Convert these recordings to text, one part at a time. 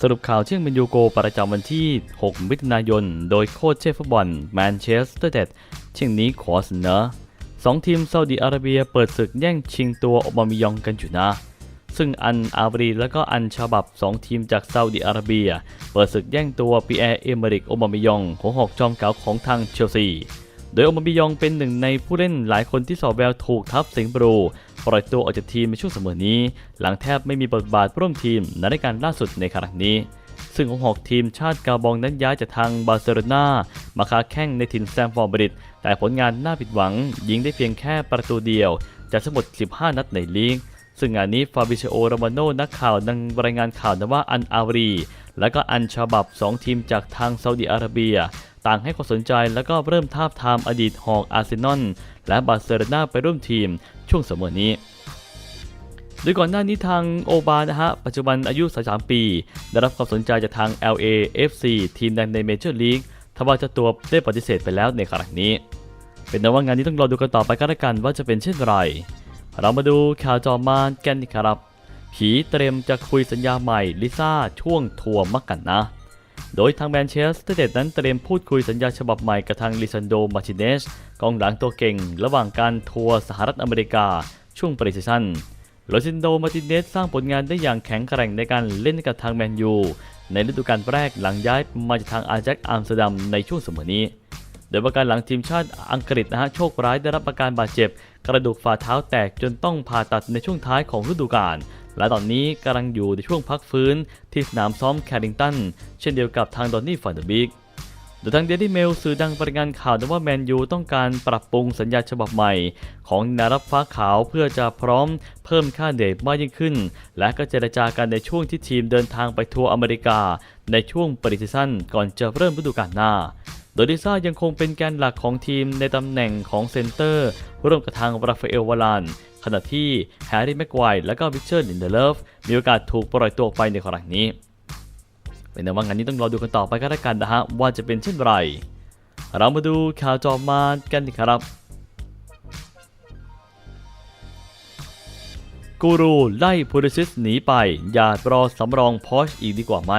สรุปข่าวเชื่องเป็นยูโกประจำวันที่ 6 มิถุนายน โดยโค้ชเชฟฟุตบอลแมนเชสเตอร์เดดเช่นนี้ขอเสนอสองทีมซาอุดิอาระเบียเปิดศึกแย่งชิงตัวอบามิยองกันอยู่นะ ซึ่งอันอาบรีและก็อันชาบับ 2 ทีมจากซาอุดิอาระเบีย เปิดศึกแย่งตัวปีแอร์เอเมริกอบามิยองหัวหอกจอมเก่าของทางเชลซี โดยโอบามิยองเป็นหนึ่งในผู้เล่นหลายคนที่สอบแววถูกทับสิงห์บรูปล่อยตัวออกจากทีมในช่วงเสมอนี้ หลังแทบไม่มีบทบาทร่วมทีมในรายการล่าสุดในครั้งนี้ ซึ่งหัวหอกทีมชาติกาบองนั้นย้ายจากทางบาร์เซโลนามาค้าแข่งในถิ่นแซมฟอร์บริดแต่ผลงานน่าผิดหวัง ยิงได้เพียงแค่ประตูเดียวจากทั้งหมด 15 นัดในลีกซึ่งงานนี้ฟาบิเชโอโรมาโนนักข่าวดังรายงานข่าวนะว่าอันอารี และก็อันชาบับ 2 ทีมจากทางซาอุดิอาระเบีย ต่างให้ความสนใจแล้วก็เริ่มทาบทามอดีตหอกอาร์เซนอลและบาร์เซโลนาไปร่วมทีมช่วงเสมอนี้โดยก่อนหน้านี้ทางโอบานะฮะ ปัจจุบันอายุ 33 ปี ได้รับความสนใจจากทาง LA FC ทีมดังในเมเจอร์ลีกทว่าจ้าตัวได้ปฏิเสธไปแล้วในครั้งนี้ เป็นนว่างานนี้ต้องรอดูกันต่อไปกันละกันว่าจะเป็นเช่นไร เรามาดูข่าวจอมานกันดีครับ ผีเตรียมจะคุยสัญญาใหม่ลิซ่าช่วงทัวร์มักกันนะ โดยทางแมนเชสเตอร์เดดนั้นเตรียมพูดคุยสัญญาฉบับใหม่กับทางลิซันโด มาร์ติเนสกองหลังตัวเก่ง ระหว่างการทัวร์สหรัฐอเมริกา ช่วงปริซีซั่นโรซินโด มาร์ติเนสสร้างผลงานได้อย่างแข็งแกร่งในการเล่นกับทางแมนยู ในฤดูกาลแรกหลังย้ายมาจากทางอาแจ็คอัมสเตอร์ดัมในช่วงสมอนี้ โดยประการหลังทีมชาติอังกฤษนะฮะโชคร้ายได้รับอาการบาดเจ็บ กระดูกฝ่าเท้าแตกจนต้องผ่าตัดในช่วงท้ายของฤดูกาล และตอนนี้กำลังอยู่ในช่วงพักฟื้นที่สนามซ้อมแคริงตัน เช่นเดียวกับทางดอนนี่ฟันเดอร์บิกโดยทางเดลี่เมลสื่อดังรายงานข่าวว่าแมนยูต้องการปรับปรุงสัญญาฉบับใหม่ ของนารับฟ้าขาวเพื่อจะพร้อมเพิ่มค่าเหนื่อยมากยิ่งขึ้น และก็เจรจากันในช่วงที่ทีมเดินทางไปทัวร์อเมริกา ในช่วงปริซีซั่นก่อนจะเริ่มฤดูกาลหน้า โดยดิซ่ายังคงเป็นแกนหลักของทีมในตำแหน่งของเซนเตอร์ ร่วมกับทางราฟาเอลวาลานขณะที่แฮร์รี่แม็กไกว์และก็วิกเตอร์ลินเดเลฟมีโอกาสถูกปล่อยตัวออกไปในครั้งนี้ เป็นแต่ว่างานนี้ต้องรอดูกันต่อไปก็แล้วกันนะฮะว่าจะเป็นเช่นไร เรามาดูข่าวจอมมานกันดีครับกูรูไล่พูริซิสหนีไป อย่ารอสำรองพอชอีกดีกว่าไหม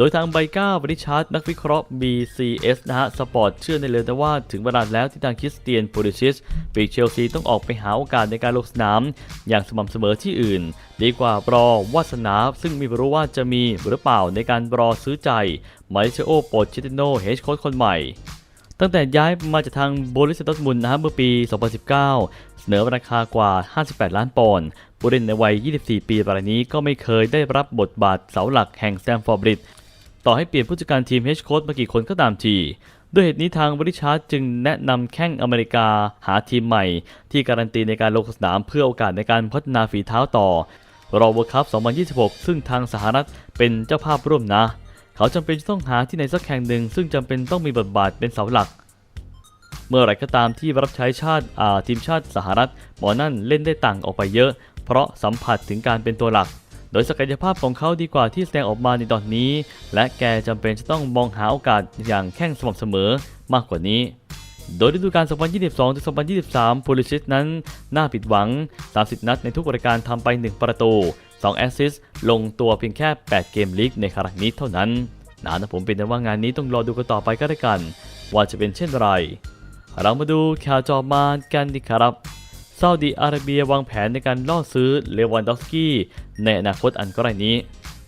โดยทางไบก้าบริชาร์ดนักวิเคราะห์ BCS นะฮะ สปอร์ตเชื่อในเลยนะว่าถึงเวลาแล้วที่ทางคริสเตียนพูริซิสปีเชลซีต้องออกไปหาโอกาสในการลงสนาม อย่างสม่ำเสมอที่อื่น ดีกว่ารอวาสนา ซึ่งไม่รู้ว่าจะมีหรือเปล่าในการรอซื้อใจมาเชโอโปชิติโนเฮดโค้ชคนใหม่ตั้งแต่ย้ายมาจากทางโบริสตัสมุนนะฮะเมื่อปี 2019 เสนอราคากว่า 58 ล้านปอนด์ผู้เล่นในวัย 24 ปีรายนี้ก็ไม่เคยได้รับบทบาทเสาหลักแห่งแซมฟอร์บริด ต่อให้เปลี่ยนผู้จัดการทีมเฮดโค้ชมากี่คนก็ตามที ด้วยเหตุนี้ทางบริชาร์ดจึงแนะนำแข้งอเมริกาหาทีมใหม่ ที่การันตีในการลงสนามเพื่อโอกาสในการพัฒนาฝีเท้าต่อรอเวอร์คัพ2026 ซึ่งทางสหรัฐเป็นเจ้าภาพร่วมนะ เขาจำเป็นจะต้องหาที่ไหนสักแห่งหนึ่ง ซึ่งจำเป็นต้องมีบทบาทเป็นเสาหลัก เมื่อไรก็ตามที่รับใช้ชาติทีมชาติสหรัฐหมอนั่นเล่นได้ต่างออกไปเยอะ เพราะสัมผัสถึงการเป็นตัวหลัก โดยศักยภาพของเขาดีกว่าที่แสดงออกมาในตอนนี้ และแกจำเป็นจะต้องมองหาโอกาสอย่างแข่งสม่ำเสมอมากกว่านี้ โดยฤดูกาล 2022-2023พูลิชิสนั้นน่าผิดหวัง 30 นัดในทุกรายการทำไป 1 ประตู 2 แอสซิสต์ลงตัวเพียงแค่ 8 เกมลีกในครั้งนี้เท่านั้นนะนะผมเป็นแต่ว่างานนี้ต้องรอดูกันต่อไปก็ได้กัน ว่าจะเป็นเช่นไร เรามาดูข่าวจอมานกันดีครับ ซาอุดีอาระเบียวางแผนในการล่อซื้อเลวันดอฟสกี้ในอนาคตอันใกล้นี้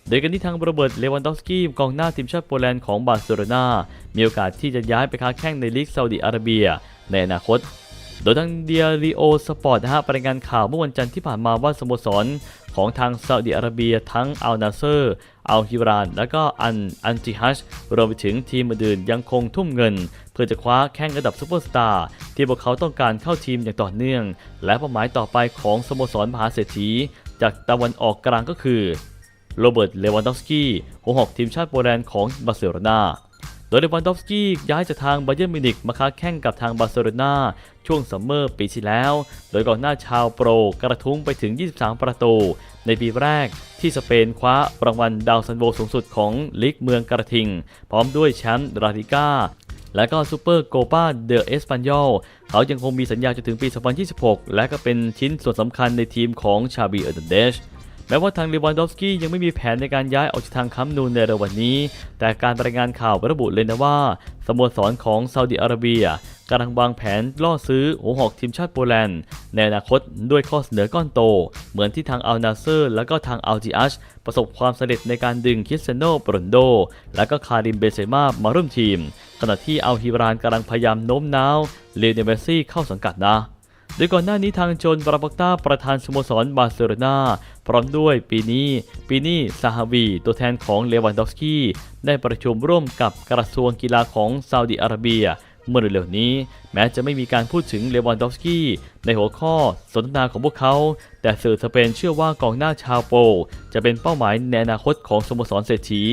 โดยกันที่ทางโรเบิร์ตเลวันดอฟสกี้กองหน้าทีมชาติโปแลนด์ของบาร์เซโลนามีโอกาสที่จะย้ายไปค้าแข่งในลีกซาอุดีอาระเบียในอนาคต โดยทางเดียริโอสปอร์ตนะฮะรายงานข่าวเมื่อวันจันทร์ที่ผ่านมาว่าสโมสรของทางซาอุดิอาระเบียทั้งอัลนาเซอร์ อัลฮิบราน และก็อันอันจิฮัชรวมไปถึงทีมอื่นยังคงทุ่มเงิน เพื่อจะคว้าแข้งระดับซูเปอร์สตาร์ที่พวกเขาต้องการเข้าทีมอย่างต่อเนื่อง และเป้าหมายต่อไปของสโมสรมหาเศรษฐี จากตะวันออกกลางก็คือโรเบิร์ตเลวันดอฟสกี้หัวหอกทีมชาติโปแลนด์ของบาร์เซโลนา โดยเลวันดอฟสกี้ย้ายจากทางบาเยิร์นมิวนิกมาค้าแข่งกับทางบาร์เซโลนาช่วงซัมเมอร์ปีที่แล้ว โดยก่อนหน้าชาวโปรกระทุ้งไปถึง 23 ประตู ในปีแรกที่สเปนคว้ารางวัลดาวซันโวสูงสุดของลีกเมืองกระทิง พร้อมด้วยแชมป์ลาลิก้าและก็ซูเปอร์โกปาเดอเอสปันยอลเขายังคงมีสัญญาจนถึงปี 2026 และก็เป็นชิ้นส่วนสำคัญในทีมของชาบีเออร์เดนเดช แม้ว่าทางเลวันดอฟสกี้ยังไม่มีแผนในการย้ายออกจากทางคัมนูนในเร็ววันนี้ แต่การรายงานข่าวระบุเลยนะว่าสโมสรของซาอุดิอาระเบียกำลังวางแผนล่อซื้อหัวหอกทีมชาติโปแลนด์ ในอนาคตด้วยข้อเสนอก้อนโต เหมือนที่ทางอัลนาเซอร์ และก็ทางอัลจิอัชประสบความสำเร็จในการดึงคริสเซโนโปรนโด และก็คาริมเบเซมามาร่วมทีม ขณะที่อัลฮิบรานกำลังพยายามโน้มน้าวเลโอเนเมซี่เข้าสังกัดนะ โดยก่อนหน้านี้ทางโจนบราบักตาประธานสโมสรบาร์เซโลนาพร้อมด้วยปีนี้ปีนี้ซาฮาวี ตัวแทนของเลวันดอฟสกี้ได้ประชุมร่วมกับกระทรวงกีฬาของซาอุดิอาระเบีย เมื่อเร็วๆนี้ แม้จะไม่มีการพูดถึงเลวันดอฟสกี้ในหัวข้อสนทนาของพวกเขา แต่สื่อสเปนเชื่อว่ากองหน้าชาวโป จะเป็นเป้าหมายในอนาคตของสโมสรเศรษฐี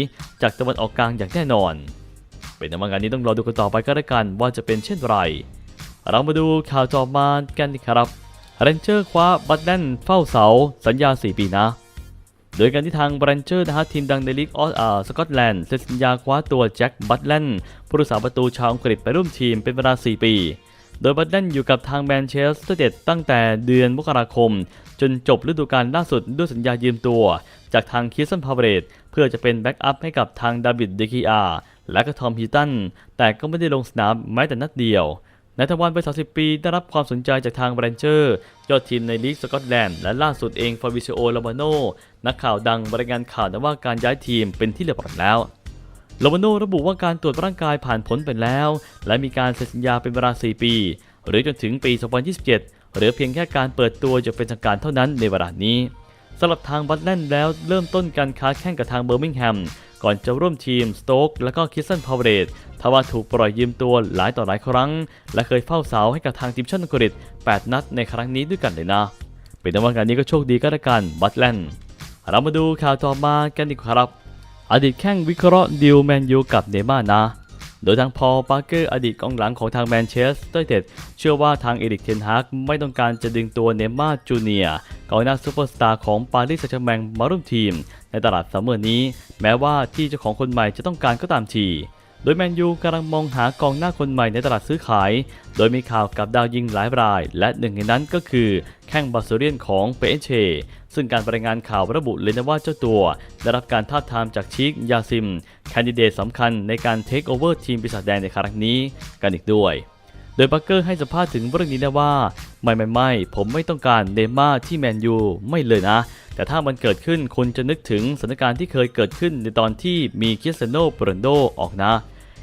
จากตะวันออกกลางอย่างแน่นอน เป็นนวังานนี้ต้องรอดูกันต่อไปก็แล้วกันว่าจะเป็นเช่นไร เรามาดูข่าวต่อมากันครับเรนเจอร์คว้าบัตแลนเฝ้าเสา สัญญา 4 ปีนะ โดยการที่ทางเรนเจอร์นะฮะทีมดังในลีกออสอสกอตแลนด์เซ็นสัญญาคว้าตัวแจ็คบัตแลนผู้รักษาประตูชาวอังกฤษไปร่วมทีมเป็นเวลา 4 ปี โดยบัตแลนอยู่กับทางแมนเชสเตอร์เด็ดตั้งแต่เดือนมกราคม จนจบฤดูกาลล่าสุดด้วยสัญญายืมตัว จากทางคิสซันพาวเวรตเพื่อจะเป็นแบ็กอัพให้กับทางดาวิดเดกิอาและก็ทอมฮิตันแต่ก็ไม่ได้ลงสนามแม้แต่นัดเดียว นายทวันไป30 ปี ได้รับความสนใจจากทางแบรนเจอร์ ยอดทีมในลีกสกอตแลนด์และล่าสุดเองฟาบิซิโอลาบาโนนักข่าวดังรายงานข่าวนะว่าการย้ายทีมเป็นที่เรียบร้อยแล้วลาบาโนระบุว่าการตรวจร่างกายผ่านผลไปแล้ว และมีการเซ็นสัญญาเป็นเวลา 4 ปี หรือจนถึงปี 2027หลือเพียงแค่การเปิดตัวจะเป็นทางการเท่านั้นในเวลานี้สำหรับทางบัตแลนด์แล้วเริ่มต้นการค้าแข่งกับทางเบอร์มิงแฮม ก่อนจะร่วมทีมสโต๊กและก็คิสซันพาวเวรตทว่าถูกปล่อยยืมตัวหลายต่อหลายครั้ง และเคยเฝ้าเสาให้กับทางทีมชาติอังกฤษ 8 นัดในครั้งนี้ด้วยกันเลยนะเป็นแต่ว่ากานนี้ก็โชคดีก็แล้วกันบัตแลนด์เรามาดูข่าวต่อมากันดีกว่าครับ อดีตแข้งวิเคราะห์ดิวแมนยูกับเนม่านะ โดยทางพอลปาร์เกอร์อดีตกองหลังของทางแมนเชสเตอร์ยูไนเต็ดเชื่อว่าทางเอริกเทนฮากไม่ต้องการจะดึงตัวเนม่าจูเนียร์กองหน้าซูเปอร์สตาร์ของปารีสแซงต์แชร์แมงมาร่วมทีม ในตลาดซัมเมอร์นี้ แม้ว่าที่เจ้าของคนใหม่จะต้องการก็ตามที โดยแมนยูกำลังมองหากองหน้าคนใหม่ในตลาดซื้อขาย โดยมีข่าวกับดาวยิงหลายราย และหนึ่งในนั้นก็คือแข้งบาสเรียนของเปเอเชซึ่งการรายงานข่าวระบุเลยนะว่าเจ้าตัว ได้รับการทาบทามจากชิคยาซิม แคนดิเดตสำคัญในการเทคโอเวอร์ทีมปีศาจแดงในครั้งนี้กันอีกด้วยโดยบักเกอร์ให้สัมภาษณ์ถึงเรื่องนี้นะว่า ไม่ไม่ไม่ผมไม่ต้องการเนม่าที่แมนยูไม่เลยนะ แต่ถ้ามันเกิดขึ้นคุณจะนึกถึงสถานการณ์ที่เคยเกิดขึ้นในตอนที่มีคริสเซโนโปรนโดออกนะ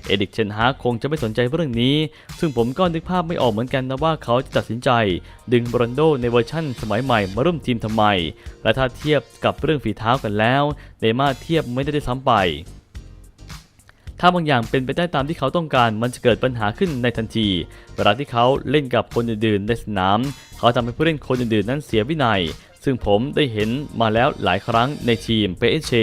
เอดิกเชนฮาคงจะไม่สนใจเรื่องนี้ ซึ่งผมก็นึกภาพไม่ออกเหมือนกันนะว่าเขาจะตัดสินใจ ดึงบรอนโดในเวอร์ชั่นสมัยใหม่มาร่วมทีมทำไม และถ้าเทียบกับเรื่องฝีเท้ากันแล้วเนมาเทียบไม่ได้ด้ซ้ำไป ถ้าบางอย่างเป็นไปได้ตามที่เขาต้องการ มันจะเกิดปัญหาขึ้นในทันที เวลาที่เขาเล่นกับคนอื่นๆในสนาม เขาทำให้ผู้เล่นคนอื่นๆนั้นเสียวินัย ซึ่งผมได้เห็นมาแล้วหลายครั้งในทีมเปเอเช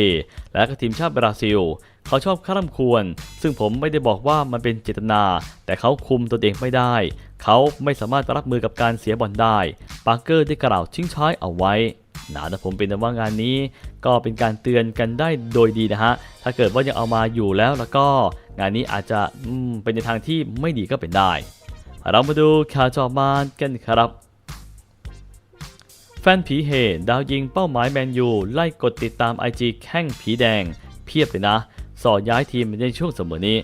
และก็ทีมชาติบราซิล เขาชอบข้ามควร ซึ่งผมไม่ได้บอกว่ามันเป็นเจตนา แต่เขาคุมตัวเองไม่ได้ เขาไม่สามารถรับมือกับการเสียบอลได้ ปาร์เกอร์ได้กล่าวทิ้งท้ายเอาไว้นะแต่ผมเป็นแต่ว่างานนี้ ก็เป็นการเตือนกันได้โดยดีนะฮะ ถ้าเกิดว่ายังเอามาอยู่แล้วแล้วก็งานนี้อาจจะเป็นในทางที่ไม่ดีก็เป็นได้ เรามาดูข่าวจอมานกันครับ แฟนผีเฮดาวยิงเป้าหมายแมนยู ไล่กดติดตาม IG แข้งผีแดง เพียบเลยนะ สอย้ายทีมในช่วงเสมอนี้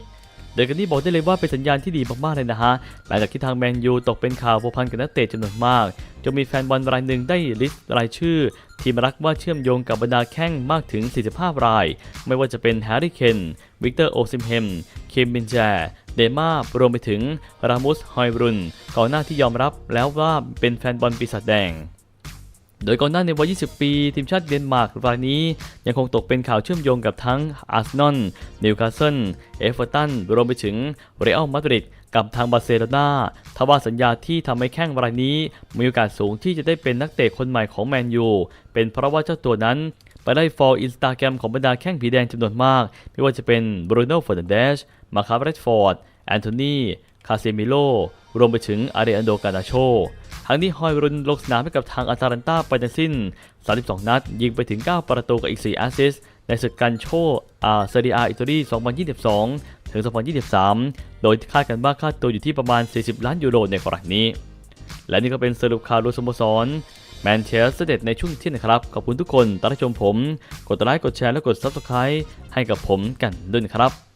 โดกันนี้บอกได้เลยว่าเป็นสัญญาณที่ดีมากๆเลยนะฮะ หลังจากที่ทางแมนยูตกเป็นข่าวพัวพันกับนักเตะจำนวนมาก จนมีแฟนบอลรายหนึ่งได้ลิสต์รายชื่อ ทีมรักว่าเชื่อมโยงกับบรรดาแข้งมากถึง 45 ราย ไม่ว่าจะเป็นแฮร์รี่เคน วิกเตอร์โอซิมเฮม เคมบินแจ เดมารวมไปถึงรามุส ฮอยบรุนกองหน้าที่ยอมรับแล้วว่าเป็นแฟนบอลปีศาจแดง โดยก่อนหน้าในวัย 20 ปี ทีมชาติเดนมาร์กรายนี้ ยังคงตกเป็นข่าวเชื่อมโยงกับทั้งอาร์เซนอล นิวคาสเซิล เอฟเวอร์ตัน รวมไปถึงเรอัลมาดริดกับทางบาร์เซโลนาทว่าสัญญาที่ทำให้แข้งรายนี้ มีโอกาสสูงที่จะได้เป็นนักเตะคนใหม่ของแมนยู เป็นเพราะว่าเจ้าตัวนั้นไปได้ฟอลอินสตาแกรมของบรรดาแข้งผีแดงจำนวนมาก ไม่ว่าจะเป็นบรูโน่ฟอร์นันเดสมาคาร์เรตฟอร์ด แอนโทนี คาเซมิโล รวมไปถึงอาริอันโดกานาโช ทั้งนี้ฮอยรุนลงสนามให้กับทางอาตาลันตาไปทั้งสิ้น 32 นัด ยิงไปถึง 9 ประตูกับอีก 4 แอสซิสต์ในศึกกันโชอาเซเรียอิตาลี 2022 ถึง 2023 โดยคาดกันว่าค่าตัวอยู่ที่ประมาณ 40 ล้านยูโรในกรณีนี้ และนี่ก็เป็นสรุปข่าวรวมสโมสรแมนเชสเตอร์ในช่วงเที่ยงนะครับ ขอบคุณทุกคนที่รับชมผม กดไลค์ กดแชร์ และกด Subscribe ให้กับผมกันด้วยนะครับ